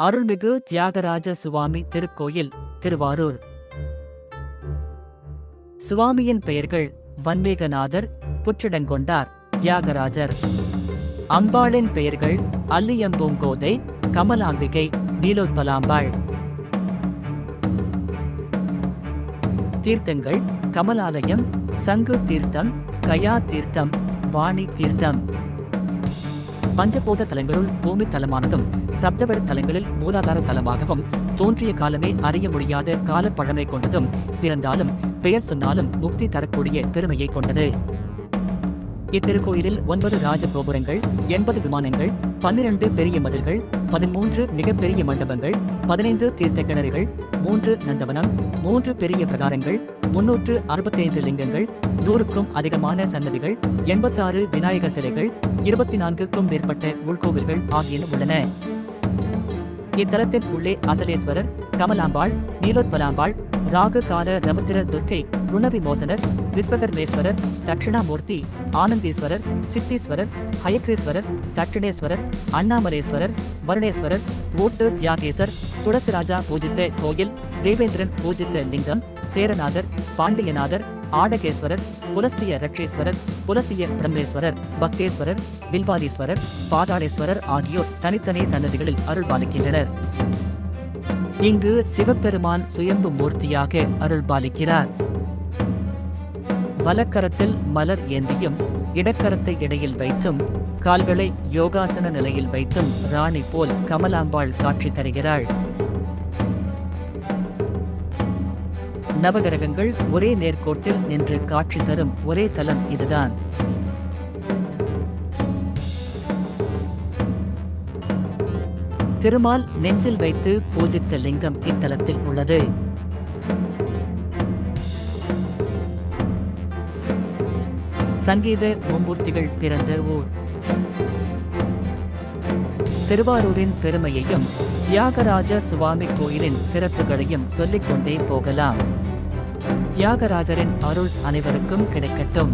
அருள்மிகு தியாகராஜ சுவாமி திருக்கோயில் திருவாரூர். சுவாமியின் பெயர்கள் வன்மேகநாதர் புற்றிடங்கொண்டார் தியாகராஜர். அம்பாளின் பெயர்கள் அல்லியம்பூங்கோதை கமலாம்பிகை நீலோத்பலாம்பாள். தீர்த்தங்கள் கமலாலயம் சங்கு தீர்த்தம் கயா தீர்த்தம் வாணி தீர்த்தம். பஞ்சபோத தலங்களுள் பூமி தலமானதும் சப்தவட தலங்களில் மூலாதார தலமாகவும் தோன்றிய காலமே அறிய முடியாத காலப் பழமை கொண்டதும் பிறந்தாலும் பெயர் சொன்னாலும் முக்தி தரக்கூடிய பெருமையை கொண்டது. இத்திருக்கோயிலில் ஒன்பது ராஜ கோபுரங்கள் எண்பது விமானங்கள் பன்னிரண்டு பெரிய மதில்கள் பதிமூன்று மிகப்பெரிய மண்டபங்கள் பதினைந்து தீர்த்த கிணறுகள் மூன்று நந்தவனம் மூன்று பெரிய பிரகாரங்கள் முன்னூற்று அறுபத்தைந்து லிங்கங்கள் நூறுக்கும் அதிகமான சன்னதிகள் எண்பத்தாறு விநாயகர் சிலைகள் இருபத்தி நான்குக்கும் மேற்பட்ட உள்கோவில்கள் ஆகியன உள்ளன. இத்தலத்தின் உள்ளே அசலேஸ்வரர் கமலாம்பாள் நீலோத்பலாம்பாள் ராகு கால ரமத்திர துர்க்கை குணவிமோசனர் விஸ்வகர்மேஸ்வரர் தட்சிணாமூர்த்தி ஆனந்தீஸ்வரர் சித்தீஸ்வரர் ஹயக்ரீஸ்வரர் தட்சிணேஸ்வரர் அண்ணாமலேஸ்வரர் வருணேஸ்வரர் ஓட்டு தியாகேசர் துளசிராஜா பூஜித்த கோயில் தேவேந்திரன் பூஜித்த லிங்கம் சேரநாதர் பாண்டியநாதர் ஆடகேஸ்வரர் புலசிய ரட்சேஸ்வரர் புலசிய பிரம்மேஸ்வரர் பக்தேஸ்வரர் வில்வாதீஸ்வரர் பாதாளேஸ்வரர் ஆகியோர் தனித்தனி சன்னதிகளில் அருள் பாலிக்கின்றனர் இங்கு சிவபெருமான் சுயம்பு மூர்த்தியாக அருள் பாலிக்கிறார் வலக்கரத்தில் மலர் ஏந்தியும் இடக்கரத்தை இடையில் வைத்தும் கால்களை யோகாசன நிலையில் வைத்தும் ராணி போல் கமலாம்பாள் காட்சி தருகிறாள். நவகிரகங்கள் ஒரே நேர்கோட்டில் நின்று காட்சி தரும் ஒரே தலம் இதுதான். திருமால் நெஞ்சில் வைத்து பூஜித்த லிங்கம் இத்தலத்தில் உள்ளது. சங்கீத மும்மூர்த்திகள் பிறந்த ஊர். திருவாரூரின் பெருமையையும் தியாகராஜ சுவாமி கோயிலின் சிறப்புகளையும் சொல்லிக்கொண்டே போகலாம். தியாகராஜரின் அருள் அனைவருக்கும் கிடைக்கட்டும்.